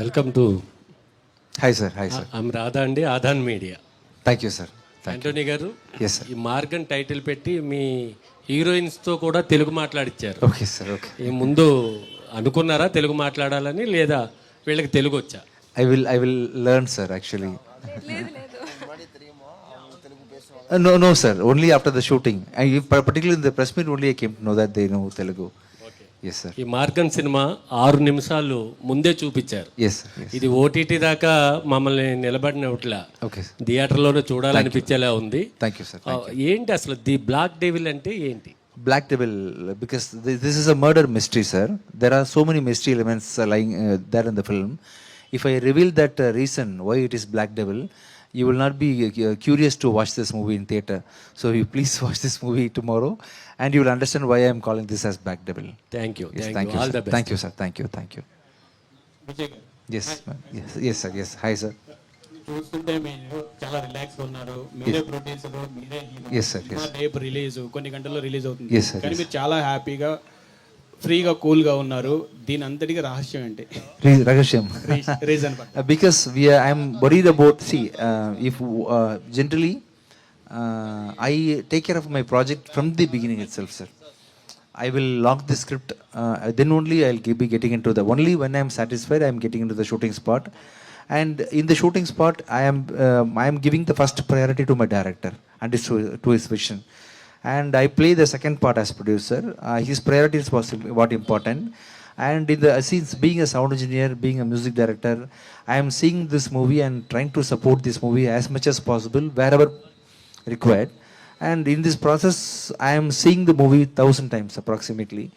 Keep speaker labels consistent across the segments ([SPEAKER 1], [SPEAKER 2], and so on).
[SPEAKER 1] Welcome to
[SPEAKER 2] hi sir hi sir
[SPEAKER 1] I'm Radha అండి Aadhan media.
[SPEAKER 2] Thank you sir thank
[SPEAKER 1] Antony గారు
[SPEAKER 2] yes sir
[SPEAKER 1] ఈ Maargan title పెట్టి మీ హీరోయిన్స్తో కూడా తెలుగు మాట్లాడిచ్చారు.
[SPEAKER 2] ఓకే సార్ ఓకే
[SPEAKER 1] ఈ ముందు అనుకున్నారా తెలుగు మాట్లాడాలని లేదా వీళ్ళకి తెలుగు వచ్చా
[SPEAKER 2] I will I will learn sir actually no no sir only after the shooting particular in the press meet only I came to know that they know Telugu yes sir
[SPEAKER 1] ఈ Maargan cinema ఆరు నిమిషాలు ముందే చూపించారు
[SPEAKER 2] yes sir
[SPEAKER 1] ఇది OTT దాకా మమ్మల్ని నిలబడినట్ల
[SPEAKER 2] okay sir
[SPEAKER 1] థియేటర్లోనే చూడాలనిపించేలా ఉంది
[SPEAKER 2] థ్యాంక్ యూ సార్
[SPEAKER 1] ఏంటి అసలు ది బ్లాక్ డెవిల్ అంటే ఏంటి
[SPEAKER 2] Black Devil, because th- this is a murder mystery, sir. There are so many mystery elements uh, lying uh, there in the film. If I reveal that uh, reason why you will not be uh, curious to watch this movie in theater. So you please watch this movie tomorrow, and you will understand why I am calling this as Black Devil.
[SPEAKER 1] Thank you
[SPEAKER 2] Yes,
[SPEAKER 1] thank
[SPEAKER 2] thank
[SPEAKER 1] you
[SPEAKER 2] you,
[SPEAKER 1] all the
[SPEAKER 2] sir.
[SPEAKER 1] Best
[SPEAKER 2] Thank you, sir. Thank you, thank you. Yes, ma'am. yes, yes, sir. Yes, hi, sir.
[SPEAKER 3] చూస్తుంటే మీరు చాలా relax ఉన్నారు మీరే producer మీరే hero.
[SPEAKER 2] Yes, sir. Yes.
[SPEAKER 3] Cinema రేపు release కొన్ని గంటల్లో release అవుతుంది
[SPEAKER 2] Yes, sir.
[SPEAKER 3] కానీ మీరు చాలా హ్యాపీగా ఫ్రీగా కూల్గా ఉన్నారు దీని అంతటికి రహస్యం ఏంటి
[SPEAKER 2] Ragasham.
[SPEAKER 3] Reason
[SPEAKER 2] Uh, I'm worried about see uh, if uh, generally uh, I take care of my project from the beginning itself, sir. I will lock the script. Uh, then only I'll be getting into the only when I'm satisfied I'm getting into the shooting spot, and in the shooting spot I am um I am giving the first priority to my director and his, to his vision, and I play the second part as producer. Uh, his priorities was what important. And in the since being a sound engineer, being a music director, I am seeing this movie and trying to support this movie as much as possible wherever required. And in this process, I am seeing the movie thousand times approximately.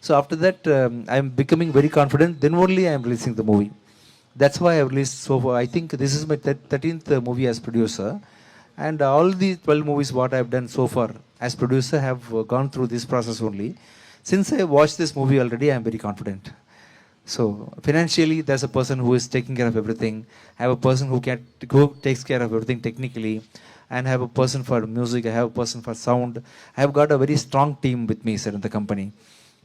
[SPEAKER 2] So after that, um, I am becoming very confident. Then only I am releasing the movie. That's why I have released so far. I think this is my thirteenth uh, movie as producer, and all the twelve movies what I have done so far as producer have uh, gone through this process only. Since I watched this movie already, I am very confident. So financially, there's a person who is taking care of everything. I have a person who can who takes care of everything technically, and I have a person for music. I have a person for sound. I have got a very strong team with me, sir, in the company.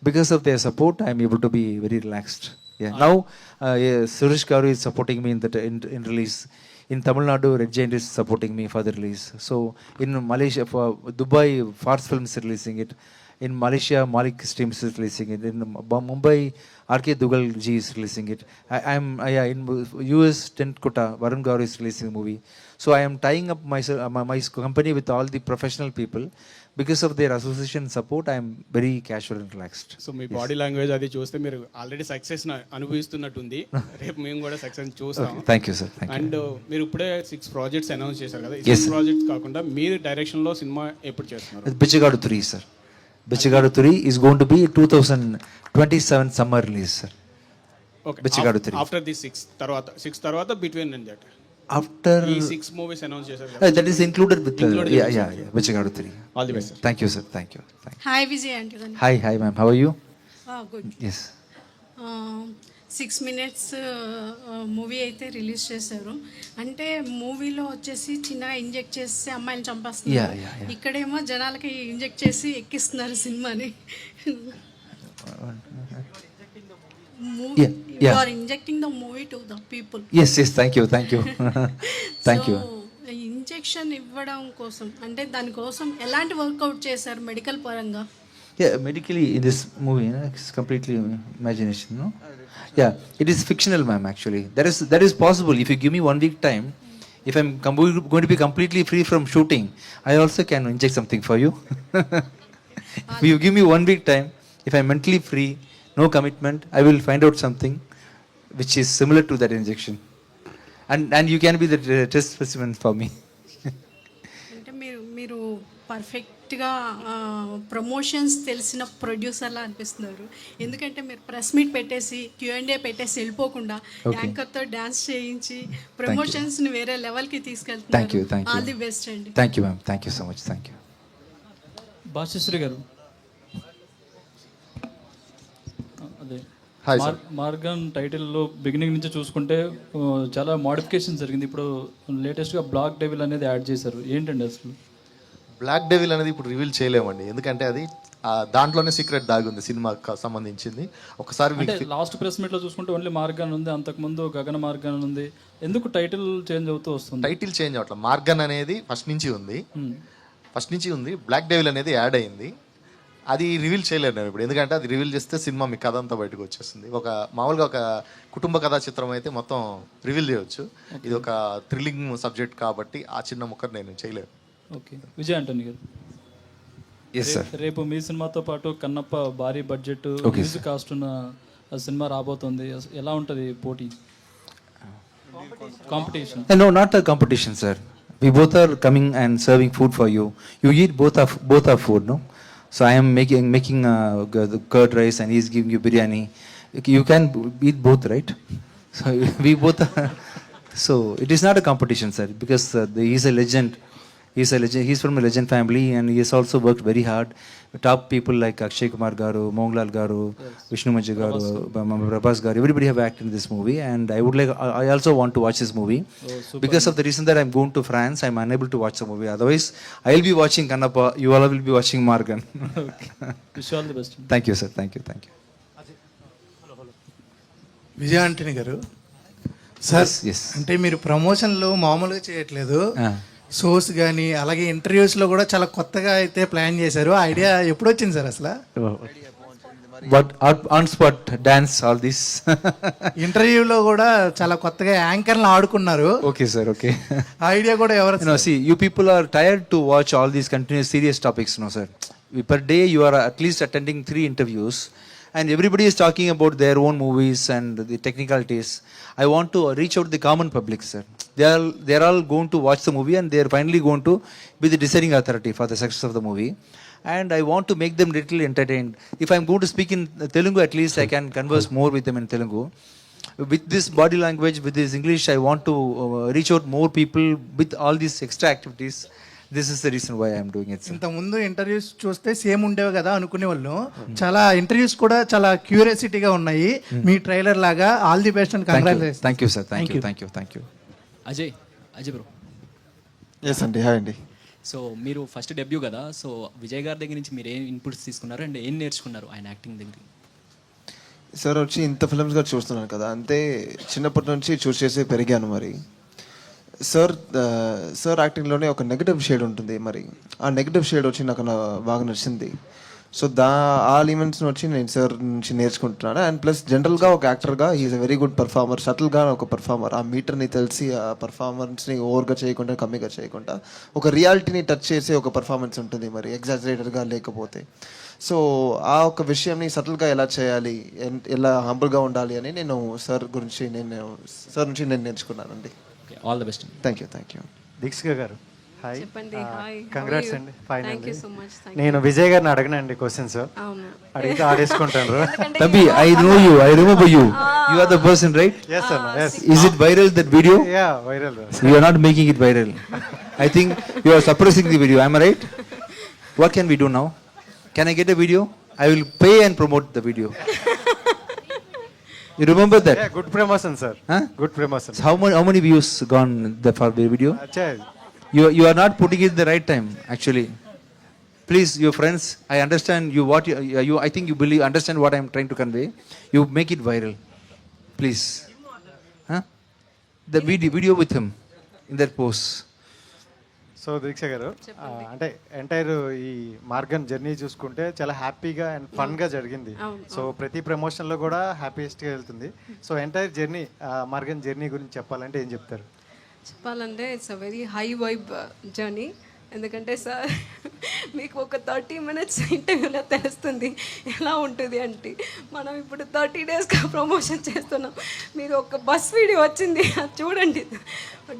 [SPEAKER 2] Because of their support, I am able to be very relaxed. Yeah. Now, uh, yeah, Suresh is supporting me in the in, in release. In Tamil Nadu, Red Giant is supporting me for the release. So in Malaysia, for Dubai, Fars Films is releasing it. In Malaysia, Malik Streams is releasing it. In Mumbai, RK Dugal G is releasing it. I, uh, yeah in US, Tent Kota, Varun Gaur is releasing the movie. So I am tying up myself, my, my company with all the professional people. Because of their association support, I am very casual and relaxed.
[SPEAKER 3] So me body language అది చూస్తే మీరు already success అనుభవిస్తున్నట్టుంది రేపు మేము కూడా success చూస్తాం
[SPEAKER 2] Okay, thank you, sir. Thank you.
[SPEAKER 3] And మీరు ఇప్పుడే six projects announce చేశారు కదా ఈ. ప్రాజెక్ట్స్ కాకుండా మీరు డైరెక్షన్లో సినిమా ఎప్పుడు చేస్తున్నారు
[SPEAKER 2] Bichigadu 3, sir. Bichigadu 3 is going to be 2027 summer release, sir.
[SPEAKER 3] Okay
[SPEAKER 2] Bichagadu three.
[SPEAKER 3] After the six తర్వాత సిక్స్ తర్వాత బిట్వీన్ దట్
[SPEAKER 2] After
[SPEAKER 3] ఈ సిక్స్ మూవీస్ అనౌన్స్ చేశారు
[SPEAKER 2] uh, that is included with the,
[SPEAKER 3] Included
[SPEAKER 2] yeah,
[SPEAKER 3] with
[SPEAKER 2] yeah, yeah, Bichigadu 3.
[SPEAKER 3] All the best
[SPEAKER 2] Thank you, sir. Thank you. Thank you.
[SPEAKER 4] Hi Vijay Antony గారు
[SPEAKER 2] Hi, hi, ma'am. How are you?
[SPEAKER 4] Good
[SPEAKER 2] Yes.
[SPEAKER 4] Six minutes movie అయితే release చేశారు అంటే మూవీలో వచ్చేసి చిన్నగా inject చేసి అమ్మాయిని
[SPEAKER 2] Yeah,
[SPEAKER 4] చంపేస్తున్నారు. ఇక్కడేమో జనాలకి ఇంజెక్ట్ చేసి ఎక్కిస్తున్నారు సినిమాని
[SPEAKER 2] Yeah, yeah.
[SPEAKER 4] Are injecting the movie to the people
[SPEAKER 2] Yes, yes. Thank you. Thank you. thank you.
[SPEAKER 4] Injection ఇవ్వడం కోసం అంటే దానికోసం ఎలాంటి వర్కౌట్ చేశారు మెడికల్ పరంగా
[SPEAKER 2] Yeah, medically in this movie, you know, it's completely imagination, no? Yeah, it is fictional, ma'am. Actually, that is that is possible. If you give me one week time, if I'm com- going to be completely free from shooting, I also can inject something for you. if you give me one week time, if I'm mentally free, no commitment, I will find out something which is similar to that injection, and and you can be the uh, test specimen for me.
[SPEAKER 4] అంటే మీరు మీరు పర్ఫెక్ట్గా promotions తెలిసిన ప్రొడ్యూసర్లా అనిపిస్తున్నారు ఎందుకంటే మీరు press meet పెట్టేసి క్యూఎండే పెట్టేసి వెళ్ళిపోకుండా యాంకర్తో డాన్స్ చేయించి ప్రమోషన్స్ని వేరే లెవెల్కి తీసుకెళ్తున్నారు. ఆల్ ది బెస్ట్ అండి
[SPEAKER 2] Thank you, ma'am. Thank you so much. Thank you.
[SPEAKER 5] Bhashyasree గారు
[SPEAKER 6] Hi,
[SPEAKER 5] మార్- మార్గన్ టైటిల్లో బిగినింగ్ నుంచి చూసుకుంటే చాలా మోడిఫికేషన్ జరిగింది. ఇప్పుడు లేటెస్ట్గా బ్లాక్ డెవిల్ అనేది యాడ్ చేశారు. ఏంటండి అసలు?
[SPEAKER 6] బ్లాక్ డెవిల్ అనేది ఇప్పుడు రివీల్ చేయలేమండి. ఎందుకంటే అది దాంట్లోనే సీక్రెట్ దాగి ఉంది సినిమాకి సంబంధించింది. ఒకసారి
[SPEAKER 5] లాస్ట్ ప్రెస్ మీట్లో చూసుకుంటే ఓన్లీ మార్గాన్ ఉంది అంతకుముందు గగన మార్గాన్ ఉంది. ఎందుకు టైటిల్ చేంజ్ అవుతూ వస్తుంది?
[SPEAKER 6] టైటిల్ చేంజ్ అవట్ల మార్గన్ అనేది ఫస్ట్ నుంచి ఉంది. ఫస్ట్ నుంచి ఉంది. బ్లాక్ డెవిల్ అనేది యాడ్ అయింది. అది రివీల్ చేయలేరు నేను ఇప్పుడు. ఎందుకంటే అది రివీల్ చేస్తే సినిమా మీ కథ అంతా బయటకు వచ్చేస్తుంది. ఒక మామూలుగా ఒక కుటుంబ కథా చిత్రం అయితే మొత్తం రివీల్ చేయొచ్చు. ఇది ఒక థ్రిల్లింగ్ సబ్జెక్ట్ కాబట్టి ఆ చిన్న ముక్కర్ నేను చేయలేను.
[SPEAKER 5] ఓకే. విజయ్ ఆంటనీ గారు
[SPEAKER 2] ఎస్ సార్
[SPEAKER 5] రేపు మీ సినిమాతో పాటు కన్నప్ప భారీ బడ్జెట్ మ్యూజిక్ కాస్ట్ ఉన్న ఆ సినిమా రాబోతుంది. ఎలా ఉంటుంది పోటీ?
[SPEAKER 2] Competition No, not a competition, sir. We both are coming and serving food for you. You eat both of both our food, no? So I am making making uh, the curd rice and he's giving you biryani. You can eat both, right? So we both. Are so it is not a competition, sir, because uh, the, he's a legend. Is he's from legend family and is also work very hard top people like Akshay Kumar గారు మోహన్లాల్ గారు విష్ణుమజ్య గారు ప్రభాస్ గారు everybody have act in this movie and I would like I also want to watch this movie because of the reason that I'm gone to France I'm unable to watch the movie otherwise I will be watching Kannappa you all will be watching
[SPEAKER 5] Maargan
[SPEAKER 2] thank you sir thank you thank you
[SPEAKER 7] Vijaya Antony గారు. Sir అంటే మీరు ప్రమోషన్లో మామూలుగా చేయట్లేదు. Shows కానీ అలాగే ఇంటర్వ్యూస్లో కూడా చాలా కొత్తగా అయితే ప్లాన్ చేశారు. ఐడియా ఎప్పుడు వచ్చింది సార్ అసలు?
[SPEAKER 2] But on spot dance all this
[SPEAKER 7] ఇంటర్వ్యూలో కూడా చాలా కొత్తగా యాంకర్లు ఆడుకున్నారు.
[SPEAKER 2] ఓకే సార్
[SPEAKER 7] ఓకే ఐడియా కూడా ఎవరు
[SPEAKER 2] you people are tired to watch all these continuous serious topics no sir per day you are at least attending three interviews and everybody is talking about their own movies and the technicalities I want to reach out the common public sir They are they are all going to watch the movie, and they are finally going to be the deciding authority for the success of the movie. And I want to make them little entertained. If I'm going to speak in Telugu, at least I can converse more with them in Telugu with this body language, with this English, I want to uh, reach out more people with all these extra activities. This is the reason why I am doing it. Sir.
[SPEAKER 7] ఇంత ముందు interviews చూస్తే same ఉండేవి కదా అనుకునే వాళ్ళు చాలా interviews కూడా చాలా క్యూరియాసిటీగా ఉన్నాయి మీ ట్రైలర్ లాగా all the
[SPEAKER 2] best and.
[SPEAKER 7] Congratulation
[SPEAKER 2] Thank you, sir. Thank, you. Thank you. Thank you.
[SPEAKER 8] Ajay Ajay bro
[SPEAKER 9] yes అండి హాయ్ అండి
[SPEAKER 8] సో మీరు ఫస్ట్ డెబ్యూ కదా సో విజయ్ గారి దగ్గర నుంచి మీరు ఏం ఇన్పుట్స్ తీసుకున్నారు అండ్ ఏం నేర్చుకున్నారు ఆయన యాక్టింగ్ దగ్గర?
[SPEAKER 9] సార్ వచ్చి ఇంత ఫిల్మ్స్గా చూస్తున్నాను కదా అంతే చిన్నప్పటి నుంచి చూస్ చేసి పెరిగాను మరి. సార్ సార్ యాక్టింగ్లోనే ఒక నెగటివ్ షేడ్ ఉంటుంది మరి. ఆ నెగటివ్ షేడ్ వచ్చి నాకు బాగా నచ్చింది. సో దా ఆ ఎలిమెంట్స్ వచ్చి నేను సార్ నుంచి నేర్చుకుంటున్నాను. అండ్ ప్లస్ జనరల్గా ఒక యాక్టర్గా is a very good performer సటిల్గా ఒక పర్ఫార్మర్ ఆ మీటర్ని తెలిసి ఆ పర్ఫార్మెన్స్ని ఓవర్గా చేయకుండా కమ్మిగా చేయకుండా ఒక రియాలిటీని టచ్ చేసే ఒక పర్ఫార్మెన్స్ ఉంటుంది మరి ఎగ్జాజరేటర్గా లేకపోతే. సో ఆ ఒక విషయంని సటిల్గా ఎలా చేయాలి ఎన్- ఎలా హంబుల్గా ఉండాలి అని నేను సార్ గురించి నేను సార్ నుంచి నేను నేర్చుకున్నానండి.
[SPEAKER 8] Okay all the best
[SPEAKER 9] thank you thank you
[SPEAKER 10] Deekshika గారు హాయ్
[SPEAKER 4] చెప్పండి హాయ్
[SPEAKER 10] కంగ్రాట్స్ అండి
[SPEAKER 4] fine thank you so much
[SPEAKER 10] నేను విజయ్ గారిని అడగనండి క్వశ్చన్స్
[SPEAKER 4] అవును
[SPEAKER 10] అడిగితే ఆడేసుకుంటాను
[SPEAKER 2] Tambi, I know you. I remember you. You are the person, right?
[SPEAKER 10] Yes sir yes
[SPEAKER 2] Is it viral that video?
[SPEAKER 10] Yeah viral
[SPEAKER 2] You are not making it viral. I think you are suppressing the video. Am I right? What can we do now? Can I get a video? I will pay and promote the video. you remember that?
[SPEAKER 10] Good promotion sir
[SPEAKER 2] Huh?
[SPEAKER 10] Good promotion
[SPEAKER 2] So how many how many views gone the, for the video?
[SPEAKER 10] అచ్చా
[SPEAKER 2] you are not putting in the right time actually please your friends I understand you what you I think you believe understand what I'm trying to convey you make it viral please the video video with him in that post
[SPEAKER 10] so Deeksha గారు అంటే entire ఈ మార్గం journey చూసుకుంటే చాలా హ్యాపీగా and ఫన్గా జరిగింది. So ప్రతి ప్రమోషన్లో కూడా హ్యాపీయెస్ట్గా వెళ్తుంది so entire journey Maargan journey గురించి చెప్పాలంటే ఏం చెప్తారు?
[SPEAKER 4] చెప్పాలంటే it's a very high vibe journey ఎందుకంటే సార్ మీకు ఒక థర్టీ మినిట్స్ ఇంటర్వ్యూలో తెలుస్తుంది ఎలా ఉంటుంది అంటే మనం ఇప్పుడు థర్టీ డేస్గా ప్రమోషన్ చేస్తున్నాం. మీరు ఒక బస్ వీడియో వచ్చింది అది చూడండి.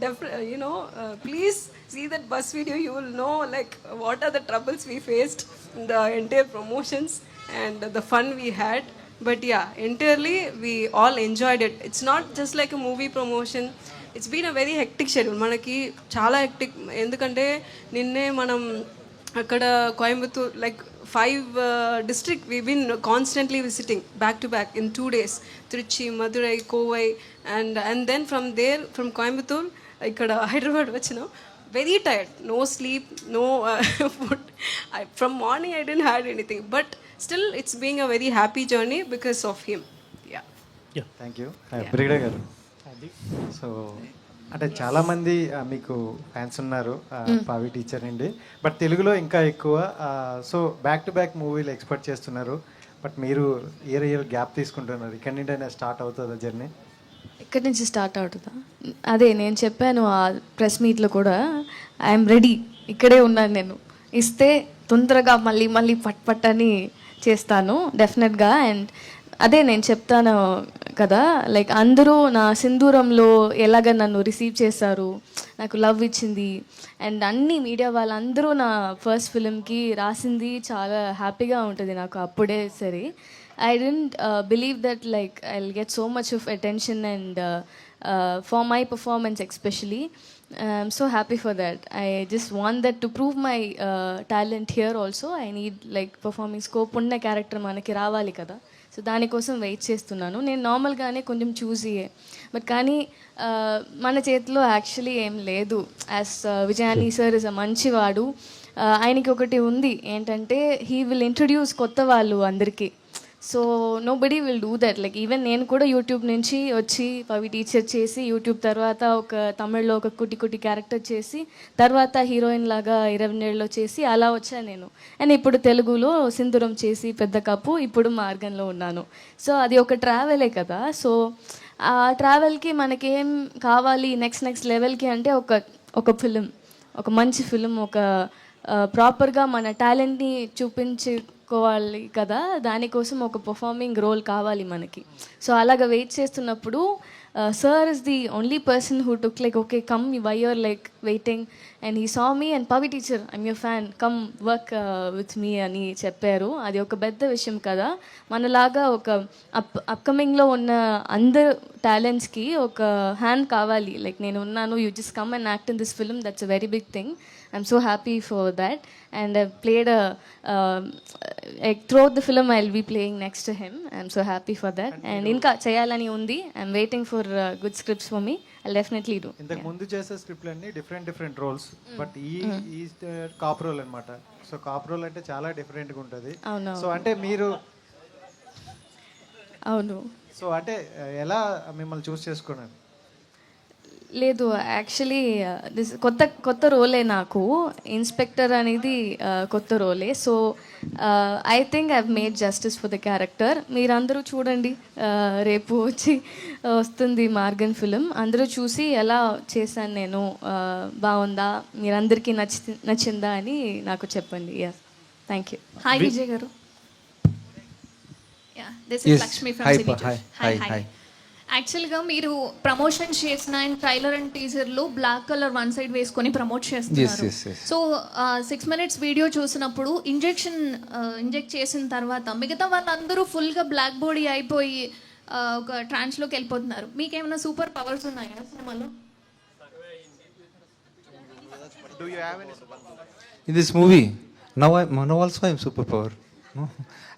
[SPEAKER 4] డెఫి you know please see that bus video you will know like what are the troubles we faced the entire promotions and the fun we had but yeah entirely we all enjoyed it it's not just like movie promotion it's been a very hectic schedule మనకి చాలా hectic ఎందుకంటే నిన్నే మనం అక్కడ Coimbatore like five district we been constantly visiting back to back in two days Tiruchi Madurai Kovai and and then from there from Coimbatore ఇక్కడ హైదరాబాద్ వచ్చినాం.
[SPEAKER 11] Very tired. No sleep no uh, food. I, from morning i didn't had anything. But still it's being a very happy journey because of him. Yeah.
[SPEAKER 10] Thank you Brigida గారు so అంటే చాలామంది ఆ, మీకు fans ఉన్నారు పావి teacher నుండి. But తెలుగులో ఇంకా ఎక్కువ సో బ్యాక్ టు బ్యాక్ మూవీలు ఎక్స్పెక్ట్ చేస్తున్నారు. బట్ మీరు ఇయర్ ఇయర్ గ్యాప్ తీసుకుంటున్నారు? ఇక్కడ నుండి స్టార్ట్ అవుతుందా జర్నీ
[SPEAKER 12] ఎక్కడి నుంచి స్టార్ట్ అవుతుందా? అదే నేను చెప్పాను ఆ ప్రెస్ మీట్లో కూడా ఐఎమ్ రెడీ ఇక్కడే ఉన్నాను నేను. ఇస్తే తొందరగా మళ్ళీ మళ్ళీ పట్ పట్ అని చేస్తాను డెఫినెట్గా అండ్ అదే నేను చెప్తాను కదా? లైక్ అందరూ నా సింధూరంలో ఎలాగ నన్ను రిసీవ్ చేశారు? నాకు లవ్ ఇచ్చింది. అండ్ అన్ని మీడియా వాళ్ళందరూ నా ఫస్ట్ ఫిలింకి రాసింది చాలా హ్యాపీగా ఉంటుంది నాకు అప్పుడే సరే. I don't believe that like I will get so much of attention and for my performance especially I'm so happy for that I just want that to prove my talent here also I need like performing scope ఉన్న character మనకి రావాలి కదా. So దానికోసం wait చేస్తున్నాను. నేను నార్మల్గానే కొంచెం చూసియే but కానీ మన చేతిలో యాక్చువల్లీ ఏం లేదు. As Vijay Antony sir is a మంచివాడు. ఆయనకి ఒకటి ఉంది. ఏంటంటే హీ విల్ ఇంట్రడ్యూస్ కొత్త వాళ్ళు అందరికీ. So nobody will do that like even నేను కూడా యూట్యూబ్ నుంచి వచ్చి పవి టీచర్ చేసి యూట్యూబ్ తర్వాత ఒక తమిళ్ళో ఒక కుటి కుట్టి క్యారెక్టర్ చేసి తర్వాత హీరోయిన్ లాగా ఇరవై ఏళ్ళలో చేసి అలా వచ్చాను నేను. అండ్ ఇప్పుడు తెలుగులో సింధూరం చేసి పెద్ద కప్పు ఇప్పుడు మార్గంలో ఉన్నాను. సో అది ఒక ట్రావెలే కదా. సో ఆ ట్రావెల్కి మనకేం కావాలి నెక్స్ట్ నెక్స్ట్ లెవెల్కి అంటే ఒక ఒక ఫిలిం ఒక మంచి ఫిలిం ఒక ప్రాపర్గా మన టాలెంట్ని చూపించి చేసుకోవాలి కదా దానికోసం ఒక పర్ఫార్మింగ్ రోల్ కావాలి మనకి. సో అలాగ వెయిట్ చేస్తున్నప్పుడు sir is the only person who took like okay come why you're like waiting and he saw me and Pavi teacher I'm your fan come work with me అని చెప్పారు. అది ఒక పెద్ద విషయం కదా. మనలాగా ఒక అప్ అప్కమింగ్లో ఉన్న అందరు టాలెంట్స్కి ఒక హ్యాండ్ కావాలి. లైక్ నేను ఉన్నాను you just come and act in this film that's a very big thing I'm so happy for that and I played through the film I will be playing next him I'm so happy for that and ఇంకా చేయాలని ఉంది I'm waiting for good scripts for me I definitely do
[SPEAKER 10] ఇంతకు ముందు చేసే స్క్రిప్ట్లు అన్ని different different roles but ఈ ఈ కాప్ రోల్ అనమాట సో కాప్ రోల్ అంటే చాలా డిఫరెంట్గా ఉంటుంది.
[SPEAKER 12] అవునవును.
[SPEAKER 10] సో అంటే మీరు
[SPEAKER 12] అవును.
[SPEAKER 10] సో అంటే ఎలా మిమ్మల్ని చూస్ చేసుకున్నారు
[SPEAKER 12] లేదు యాక్చువల్లీ దిస్ కొత్త కొత్త రోలే నాకు. ఇన్స్పెక్టర్ అనేది కొత్త రోలే. So I think I made justice for the character మీరందరూ చూడండి రేపు వచ్చి వస్తుంది మార్గన్ ఫిలిం అందరూ చూసి ఎలా చేశాను నేను బాగుందా? మీరందరికీ నచ్చి నచ్చిందా అని నాకు చెప్పండి. Yes thank you
[SPEAKER 13] hi Vijay గారు.
[SPEAKER 2] This.
[SPEAKER 13] Is Lakshmi from
[SPEAKER 2] hi hi hi.
[SPEAKER 13] యాక్చువల్గా మీరు ప్రమోషన్ చేసిన అండ్ ట్రైలర్ అండ్ టీజర్లో బ్లాక్ కలర్ వన్ సైడ్ వేసుకొని ప్రమోట్ చేస్తున్నారు. సో సిక్స్ మినిట్స్ వీడియో చూసినప్పుడు ఇంజెక్షన్ ఇంజెక్ట్ చేసిన తర్వాత మిగతా వాళ్ళందరూ ఫుల్గా బ్లాక్ బాడీ అయిపోయి ఒక ట్రాన్స్లోకి వెళ్ళిపోతున్నారు. మీకేమైనా సూపర్ పవర్స్ ఉన్నాయా సినిమాలో?
[SPEAKER 2] In this movie, now I now also I'm superpower.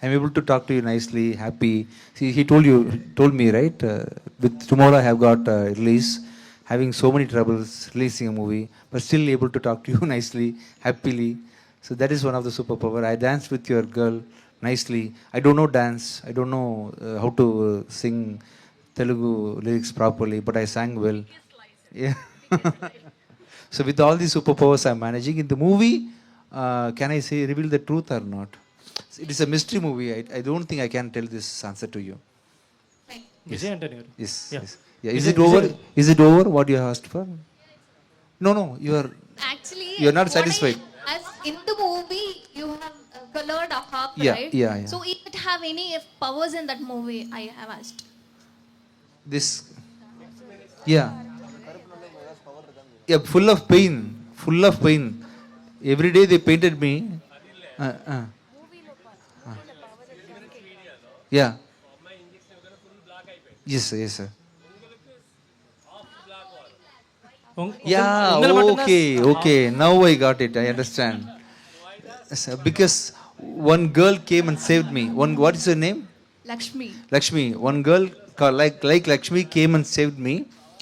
[SPEAKER 2] I'm able to talk to you nicely, happy. See, he told you, told me right. Uh, with tomorrow I have got uh, release, having so many troubles releasing a movie, but still able to talk to you nicely, happily. So that is one of the superpower. I danced with your girl nicely. I don't know dance. I don't know uh, how to uh, sing Telugu lyrics properly, but I sang well. Yeah. so with all these superpowers I'm managing in the movie, uh, can I say reveal the truth or not? It is a mystery movie. I, I don't think I can tell this answer to you.
[SPEAKER 3] is it garu.
[SPEAKER 2] Yes.
[SPEAKER 3] Yeah.
[SPEAKER 2] yes. Yeah. Is,
[SPEAKER 3] Is
[SPEAKER 2] it- over?
[SPEAKER 3] it-
[SPEAKER 2] Is it over what you asked for? No, no. You are.
[SPEAKER 13] Actually,
[SPEAKER 2] You're not satisfied.
[SPEAKER 13] as in the movie, you have uh, colored a harp,
[SPEAKER 2] Yeah,
[SPEAKER 13] right?
[SPEAKER 2] yeah, yeah.
[SPEAKER 13] So if it have any powers in that movie, I have asked.
[SPEAKER 2] this yeah yeah full of pain full of pain every day they painted me uh, uh. Yeah. Yes, yes sir yeah okay okay now I got it I understand because one girl came and saved me one what is your name
[SPEAKER 13] Lakshmi
[SPEAKER 2] Lakshmi one girl like like Lakshmi came and saved me,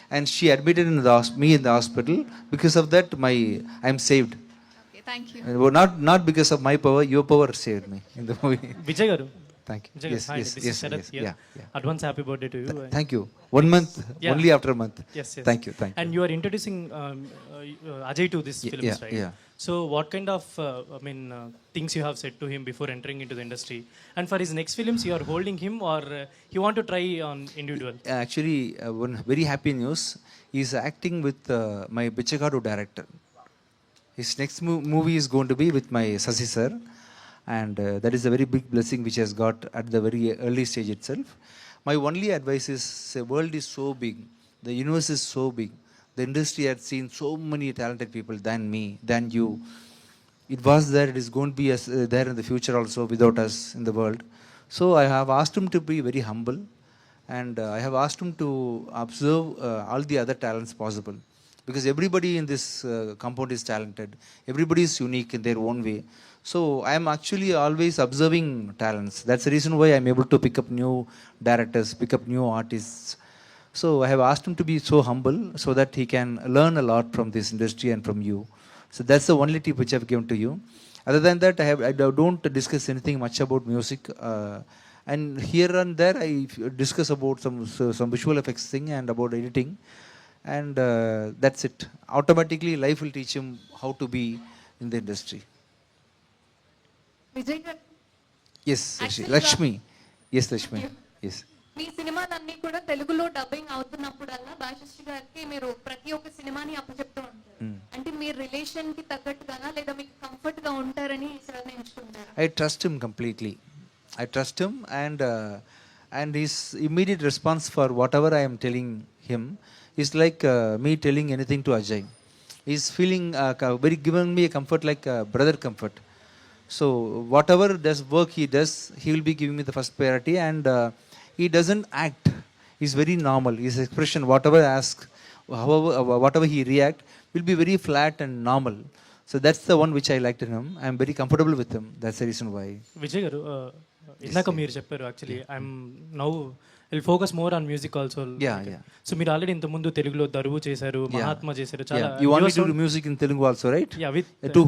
[SPEAKER 2] and she admitted in the, me in the hospital. Because of that, my I'm saved.
[SPEAKER 13] Okay, thank you.
[SPEAKER 2] Uh, not not because of my power, your power saved me in the movie.
[SPEAKER 14] Vijay Garu.
[SPEAKER 2] Thank you.
[SPEAKER 14] Jagan,
[SPEAKER 2] yes,
[SPEAKER 14] hi,
[SPEAKER 2] yes,
[SPEAKER 14] this
[SPEAKER 2] yes,
[SPEAKER 14] is
[SPEAKER 2] yes,
[SPEAKER 14] here.
[SPEAKER 2] Yeah, yeah.
[SPEAKER 14] Advance happy birthday to you.
[SPEAKER 2] Th- thank you. One month,
[SPEAKER 14] Yeah.
[SPEAKER 2] only after a month.
[SPEAKER 14] Yes, yes.
[SPEAKER 2] Thank you, thank you.
[SPEAKER 14] And you are introducing um, uh, Ajay to this
[SPEAKER 2] film,
[SPEAKER 14] films,
[SPEAKER 2] yeah,
[SPEAKER 14] right?
[SPEAKER 2] yeah.
[SPEAKER 14] So, what kind of, uh, I mean, uh, things you have said to him before entering into the industry? And for his next films, you are holding him, or uh, want to try on individual?
[SPEAKER 2] Uh, actually, uh, one very happy news. He's acting with uh, my Bichagadu director. His next mo- movie is going to be with my Sasi sir and uh, that is a very big blessing which has got at the very early stage itself. My only advice is: the world is so big, the universe is so big, the industry had seen so many talented people than me, than you. It was there, it is going to be as, uh, there in the future also without us in the world. So I have asked him to be very humble and uh, I have asked him to observe uh, all the other talents possible because everybody in this uh, compound is talented, everybody is unique in their own way. So I am actually always observing talents. That's the reason why I'm able to pick up new directors, pick up new artists. So I have asked him to be so humble so that he can learn a lot from this industry and from you. So that's the only tip which I've given to you. Other than that, I have I don't discuss anything much about music. Uh, and here and there, I discuss about some some visual effects thing and about editing, and uh, that's it. Automatically, life will teach him how to be in the industry. Lakshmi yes Lakshmi yes
[SPEAKER 13] మీ సినిమాలన్నీ కూడా తెలుగులో dubbing అవుతున్నప్పుడల్లా Bhashasree గారికి మీరు ప్రతి ఒక్క సినిమాని అప్పచెప్తూ ఉంటారు. అంటే మీ రిలేషన్కి తగ్గట్టుగా లేదా మీకు కంఫర్ట్గా ఉంటారని
[SPEAKER 2] I trust him completely I trust him and and is immediate response for whatever I'm telling him is like me telling anything to Ajay is feeling very given me comfort like brother comfort uh, whatever does work he does, he will be giving me the first priority, and uh, he doesn't act. He's very normal. His expression, whatever I ask, however, uh, whatever he react, will be very flat and normal. So that's the one which I liked in him. I'm very comfortable with him. That's the reason why.
[SPEAKER 14] Vijay గారు uh, ఇందాక మీరు చెప్పారు actually I'm now will focus more on music also
[SPEAKER 2] Yeah, yeah.
[SPEAKER 14] So మీరు already ఇంత ముందు తెలుగులో దరువు చేశారు. మహాత్మా చేశారు చాలా
[SPEAKER 2] Yeah. You want me
[SPEAKER 14] you
[SPEAKER 2] to
[SPEAKER 14] are
[SPEAKER 2] do
[SPEAKER 14] so-
[SPEAKER 2] music in Telugu also, right?
[SPEAKER 14] Yeah, with
[SPEAKER 2] Uh, to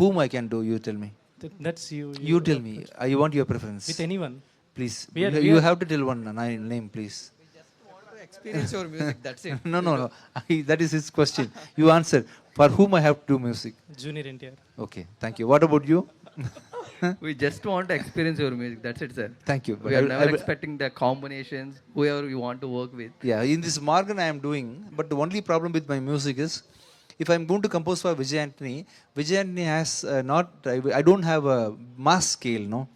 [SPEAKER 2] That's you.
[SPEAKER 14] You,
[SPEAKER 2] you tell me. Uh, you want your preference.
[SPEAKER 14] With anyone.
[SPEAKER 2] Please.
[SPEAKER 14] Are,
[SPEAKER 2] you, have to tell one name, please.
[SPEAKER 15] We just want to experience your music, that's it.
[SPEAKER 2] no, no, no. That is his question. You answer. For whom I have to do music?
[SPEAKER 14] Junior India.
[SPEAKER 2] Okay, thank you. What about you?
[SPEAKER 15] we just want to experience your music. That's it, sir.
[SPEAKER 2] Thank you.
[SPEAKER 15] But
[SPEAKER 2] we
[SPEAKER 15] are
[SPEAKER 2] I,
[SPEAKER 15] never
[SPEAKER 2] I,
[SPEAKER 15] expecting the combinations, whoever you want to work with.
[SPEAKER 2] Yeah, in this Morgan I am doing, but the only problem with my music is if I'm going to compose for Vijay Antony, Vijay Antony has uh, not, I, I don't have a mass scale, no.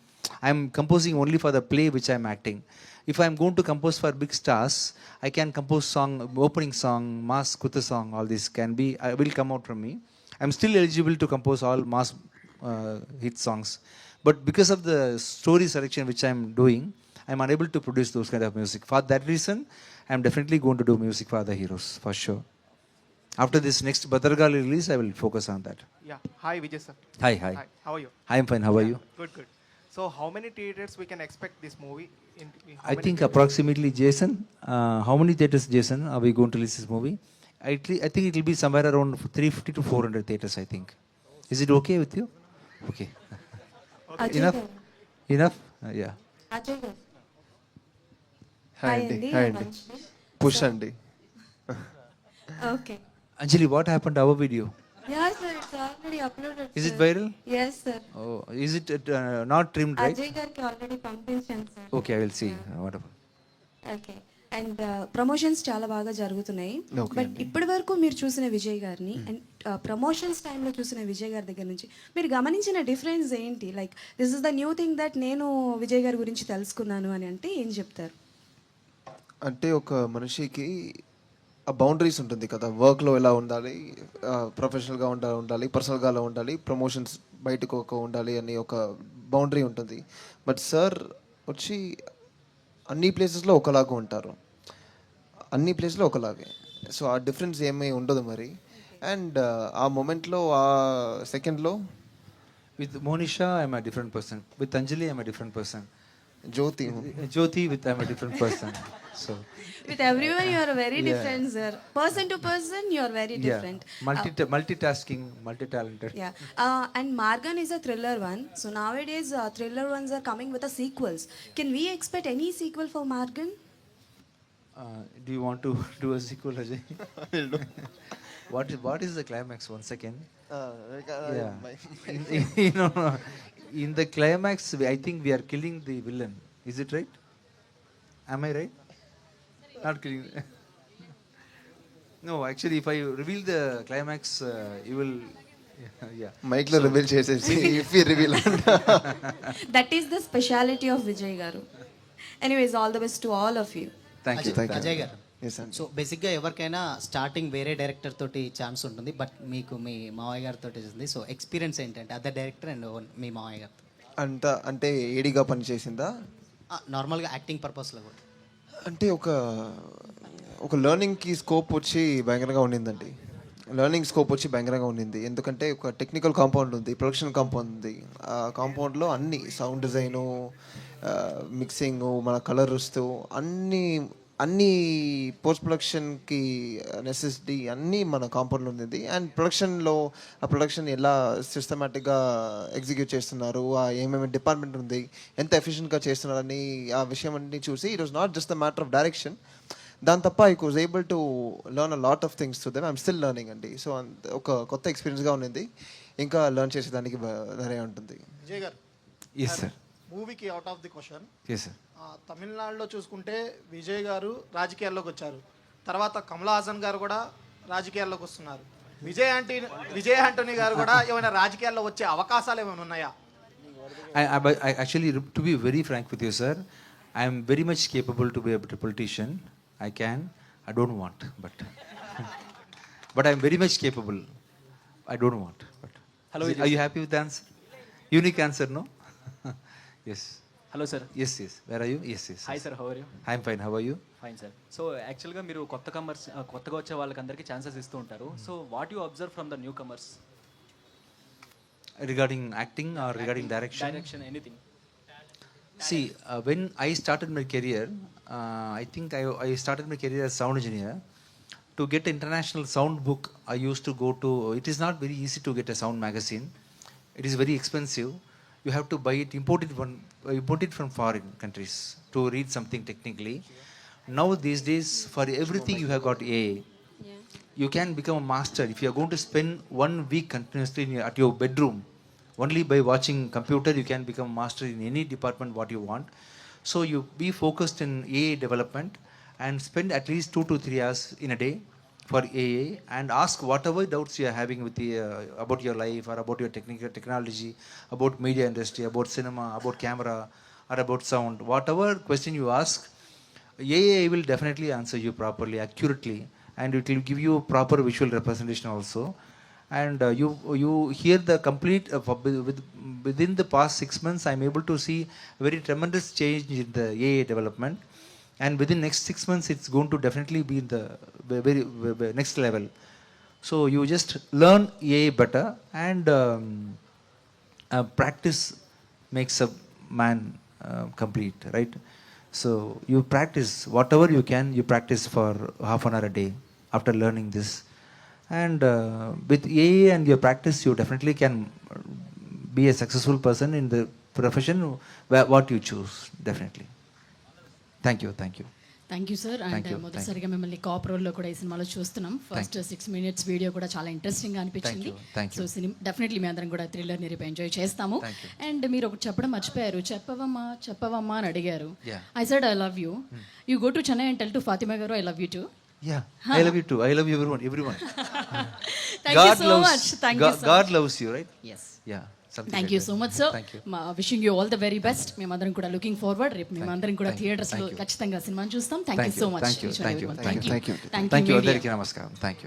[SPEAKER 2] I'm composing only for the play which I'm acting. If I'm going to compose for big stars, I can compose song, opening song, mass kutta song, all this can be, I will come out from me. I'm still eligible to compose all mass uh, hit songs. But because of the story selection which I'm doing, I'm unable to produce those kind of music. For that reason, I'm definitely going to do music for the heroes, for sure After this next Badargali release, I will focus on that.
[SPEAKER 16] Yeah. Hi, Vijay sir.
[SPEAKER 2] Hi, hi.
[SPEAKER 16] How are you?
[SPEAKER 2] I'm fine. How are you?
[SPEAKER 16] Good, good. So, how many theaters we can expect this movie? In, in how
[SPEAKER 2] I
[SPEAKER 16] many
[SPEAKER 2] think
[SPEAKER 16] theaters?
[SPEAKER 2] approximately Jason. Uh, how many theaters, Jason, are we going to release this movie? I, thi- I think it will be somewhere around 350 to 400 theaters. I think. Is it okay with you? Okay.
[SPEAKER 17] Ajay
[SPEAKER 2] Enough.
[SPEAKER 17] garu.
[SPEAKER 2] Enough. Uh, yeah.
[SPEAKER 17] Ajay గారు
[SPEAKER 9] hi
[SPEAKER 17] Hi
[SPEAKER 9] అండి
[SPEAKER 17] అండి,
[SPEAKER 9] hi
[SPEAKER 17] I'm
[SPEAKER 9] అండి
[SPEAKER 17] Anjali.
[SPEAKER 9] Push అండి
[SPEAKER 17] okay
[SPEAKER 2] Anjali, what happened to our video?
[SPEAKER 17] Yeah sir it's already uploaded
[SPEAKER 2] Is it viral? Oh, is uh, not trimmed right?
[SPEAKER 17] Ajay గారికి already పంపించాను sir
[SPEAKER 2] Okay, I will see. Uh, whatever.
[SPEAKER 17] Okay and promotions చాలా బాగా జరుగుతున్నాయి
[SPEAKER 9] Okay
[SPEAKER 17] but. ఇప్పటి వరకు మీరు చూసిన విజయ్ గారిని అండ్ ప్రమోషన్స్ టైంలో చూసిన విజయ్ గారి దగ్గర నుంచి మీరు గమనించిన డిఫరెన్స్ ఏంటి like this is the new thing that నేను విజయ్ గారి గురించి తెలుసుకున్నాను అని అంటే ఏం చెప్తారు
[SPEAKER 9] అంటే ఒక మనిషికి బౌండరీస్ ఉంటుంది కదా. వర్క్లో ఎలా ఉండాలి ప్రొఫెషనల్గా ఉండాలి ఉండాలి పర్సనల్గా ఎలా ఉండాలి ప్రమోషన్స్ బయటకు ఒక ఉండాలి అని ఒక బౌండరీ ఉంటుంది. బట్ సార్ వచ్చి అన్ని ప్లేసెస్లో ఒకలాగా ఉంటారు. అన్ని ప్లేస్లో ఒకలాగే. సో ఆ డిఫరెన్స్ ఏమీ ఉండదు మరి. అండ్ ఆ మూమెంట్లో ఆ సెకండ్లో
[SPEAKER 2] With Monisha, I'm a different person. With Anjali, I'm a different person.
[SPEAKER 9] Jyoti
[SPEAKER 2] Jyoti, with I'm a different person. So,
[SPEAKER 17] With everyone, you are very
[SPEAKER 2] Yeah.
[SPEAKER 17] different, sir. Person to person, you are very different.
[SPEAKER 2] yeah, multi multitasking, multi-talented.
[SPEAKER 17] Yeah, uh, and Margan is a thriller one. So nowadays, uh, thriller ones are coming with the sequels. Can we expect any sequel for Margan?
[SPEAKER 2] Uh, do you want to do a sequel, Ajay? what is what is the climax? One second.
[SPEAKER 9] Uh, uh,
[SPEAKER 2] yeah.
[SPEAKER 9] my-
[SPEAKER 2] in, in, no, no. in the climax, we- I think we are killing the villain. Is it right? Am I right? Not killing. no, actually, if I reveal the climax, uh, you will. Yeah.
[SPEAKER 9] మైక్లో reveal చేసేసి if you reveal
[SPEAKER 17] that is the speciality of Vijay Garu. Anyways, all the best to all of you.
[SPEAKER 2] Thank you. Thank you.
[SPEAKER 18] Ajay గారు so బేసిక్గా ఎవరికైనా starting వేరే director తోటి chance ఉంటుంది but మీకు మీ మావయ్య గారితో ఉంది సో ఎక్స్పీరియన్స్ ఏంటంటే అదర్ డైరెక్టర్ అండ్ మీ మావయ్య గారితో
[SPEAKER 9] అంత అంటే ఏడిగా పనిచేసిందా
[SPEAKER 18] నార్మల్గా యాక్టింగ్ పర్పస్లో కూడా
[SPEAKER 9] అంటే ఒక ఒక లెర్నింగ్కి స్కోప్ వచ్చి భయంకరంగా ఉండిందండి. లెర్నింగ్ స్కోప్ వచ్చి భయంకరంగా ఉండింది. ఎందుకంటే ఒక టెక్నికల్ కాంపౌండ్ ఉంది ప్రొడక్షన్ కాంపౌండ్ ఉంది. ఆ కాంపౌండ్లో అన్ని సౌండ్ డిజైను మిక్సింగ్ మన కలర్ వస్తూ అన్ని అన్ని పోస్ట్ ప్రొడక్షన్కి నెసెసిటీ అన్నీ మన కాంపౌండ్లో ఉంది అండ్ ప్రొడక్షన్లో ఆ ప్రొడక్షన్ ఎలా సిస్టమేటిక్గా ఎగ్జిక్యూట్ చేస్తున్నారు ఆ ఏమేమి డిపార్ట్మెంట్ ఉంది ఎంత ఎఫిషియెంట్గా చేస్తున్నారని ఆ విషయం అన్ని చూసి it was not just the matter of direction దాని తప్ప I was able to learn a lot of things to them I'm still learning అండి. సో ఒక కొత్త ఎక్స్పీరియన్స్గా ఉన్నది. ఇంకా లర్న్ చేసేదానికి ధరే ఉంటుంది.
[SPEAKER 19] విజయ్ గారు.
[SPEAKER 2] Yes, sir.
[SPEAKER 19] మూవీకి out of the question
[SPEAKER 2] Yes, sir.
[SPEAKER 19] తమిళనాడులో చూసుకుంటే విజయ్ గారు రాజకీయాల్లోకి వచ్చారు తర్వాత కమలా హాసన్ గారు కూడా రాజకీయాల్లోకి వస్తున్నారు విజయ్ ఆంటీ విజయ్ ఆంటోనీ గారు కూడా ఏమైనా రాజకీయాల్లో వచ్చే అవకాశాలు ఏమైనా ఉన్నాయా
[SPEAKER 2] I, I, but I actually, to be very frank with you, sir, I am very much capable to be a politician. I can. I don't want, but but I am very much capable. I don't want. But
[SPEAKER 8] Hello,
[SPEAKER 2] Is yes. Hello
[SPEAKER 8] sir
[SPEAKER 2] Yes, yes. Where are you? Yes, yes.
[SPEAKER 8] Hi
[SPEAKER 2] yes.
[SPEAKER 8] Sir how are you
[SPEAKER 2] I'm fine. How are you?
[SPEAKER 8] Fine sir so యాక్చువల్గా మీరు కొత్త comers కొత్తగా వచ్చే వాళ్ళకందరికీ chances ఇస్తూ ఉంటారు so what you observe from the newcomers
[SPEAKER 2] Regarding acting or regarding direction?
[SPEAKER 8] Direction anything
[SPEAKER 2] See, uh, when I started my career, uh, I think I, I started my career as sound engineer. To get international sound book, I used to go to. It is not very easy to get a sound magazine. It is very expensive. You have to buy it imported from uh, imported from foreign countries to read something technically. Now these days, for everything you have got AA. You can become a master if you are going to spend one week continuously in your, at your bedroom only by watching computer you can become a master in any department what you want so you be focused in aa development and spend at least 2 to 3 hours in a day for aa and ask whatever doubts you are having with the uh, about your life or about your technical technology about media industry about cinema about camera or about sound. Whatever question you ask aa will definitely answer you properly accurately and it will give you proper visual representation also. And uh, you you hear the complete uh, with, within the past six months i'm able to see very tremendous change in the aa development and within next six months it's going to definitely be the ve- very, ve- ve- next level so you just learn aa better and um, uh, practice makes a man uh, complete right so you practice whatever you can you practice for half an hour a day after learning this and uh, with AA and your practice, you definitely can be a successful person in the profession what you choose. Definitely. Thank you. Thank you. Thank you sir and
[SPEAKER 20] మొదటిసారిగా మిమ్మల్ని cop రోల్లో కూడా ఈ సినిమాలో చూస్తున్నాం. First six minutes video కూడా చాలా ఇంట్రెస్టింగ్గా అనిపించింది. సో సినిమా డెఫినెట్లీ మీ అందరం కూడా థ్రిల్లర్ రేపు ఎంజాయ్ చేస్తాము. అండ్ మీరు ఒకటి చెప్పడం మర్చిపోయారు. చెప్పవమ్మా చెప్పవమ్మా అని అడిగారు. I said I love you you go to Chennai and tell to Fatima గారు
[SPEAKER 2] I love you too too. I love you everyone. Everyone.
[SPEAKER 20] Thank you so much. Thank you
[SPEAKER 2] God, thank you.
[SPEAKER 20] So much sir.
[SPEAKER 2] Wishing you
[SPEAKER 20] all the very best మేమందరం కూడా looking forward రేపు మేమందరం కూడా. థియేటర్స్లో
[SPEAKER 2] Thank you.
[SPEAKER 20] ఖచ్చితంగా సినిమాని చూస్తాం thank you
[SPEAKER 2] Thank
[SPEAKER 20] సో
[SPEAKER 2] you.
[SPEAKER 20] మచ్
[SPEAKER 2] Thank you. Thank you. Thank you. Thank you. అందరికీ నమస్కారం. Thank you.